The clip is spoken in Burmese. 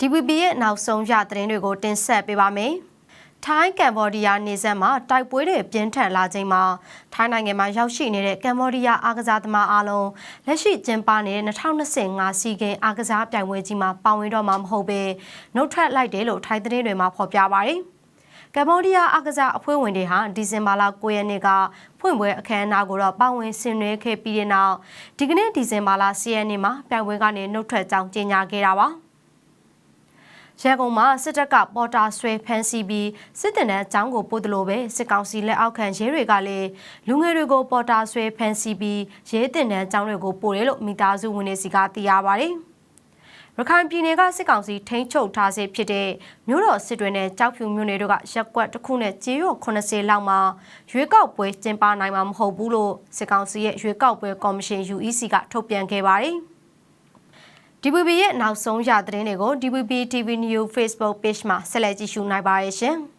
DVB ရဲ့နောက်ဆုံးရသတင်းတွေကိုတင်ဆက်ပေးပါမယ်။ထိုင်းကမ်ဘောဒီးယားနေဆက်မှာတိုက်ပွဲတွေပြင်းထန်လာချိန်မှာထိုင်းနိုင်ငံမှာရောက်ရှိနေတဲ့ကမ်ဘောဒီးယားအားကစားသမားအားလုံးလက်ရှိကျင်းပနေတဲ့2025စီဂိမ်းအားကစားပြိုင်ပွဲကြီးမှာပါဝင်တော့မှာမဟုတ်ဘဲနှုတ်ထွက်လိုက်တယ်လို့ထိုင်းသတင်းတွေမှာဖော်ပြပါတယ်။ကမ္ဘောဒီးယားအားကစားအဖွဲ့ဝင်တွေဟာဒီဇင်ဘာလ9ရက်နေ့ကဖွင့်ပွဲအခမ်းအနားကိုတော့ပါဝင်ဆင်နွှဲခဲ့ပြီးတဲ့နောက်ဒီကနေ့ဒီဇင်ဘာလ10ရက်နေ့မှာပြိုင်ပွဲကနေနှုတ်ထွက်ကြောင်းကြေညာခဲ့တာပါ။ ရန်ကုန်မှာစစ်တပ်ကပေါ်တာဆွဲဖမ်းဆီးပြီးစစ်တပ်နဲ့အကြောင်းကိုပို့တယ်လို့ပဲစစ်ကောင်စီလက်အောက်ခံရဲတွေကလည်းလူငယ်တွေကိုပေါ်တာဆွဲဖမ်းဆီးပြီးရဲတင်တဲ့အကြောင်းတွေကိုပို့တယ်လို့မိသားစုဝင်တွေစီကသိရပါတယ်။ရခိုင်ပြည်နယ်ကစစ်ကောင်စီထိန်းချုပ်ထားစေဖြစ်တဲ့မြို့တော်စစ်တွေနဲ့ကြောက်ဖြူမြို့နယ်တို့ကရက်ကွက်တစ်ခုနဲ့ကြေးရွ80လောက်မှာရွေးကောက်ပွဲကျင်းပနိုင်မှာမဟုတ်ဘူးလို့စစ်ကောင်စီရဲ့ရွေးကောက်ပွဲကော်မရှင် UEC ကထုတ်ပြန်ခဲ့ပါတယ်။ DVB ရဲ့နောက်ဆုံးရသတင်းတွေကို DVB TV News Facebook Page မှာဆက်လက်ကြည့်ရှုနိုင်ပါတယ်ရှင်။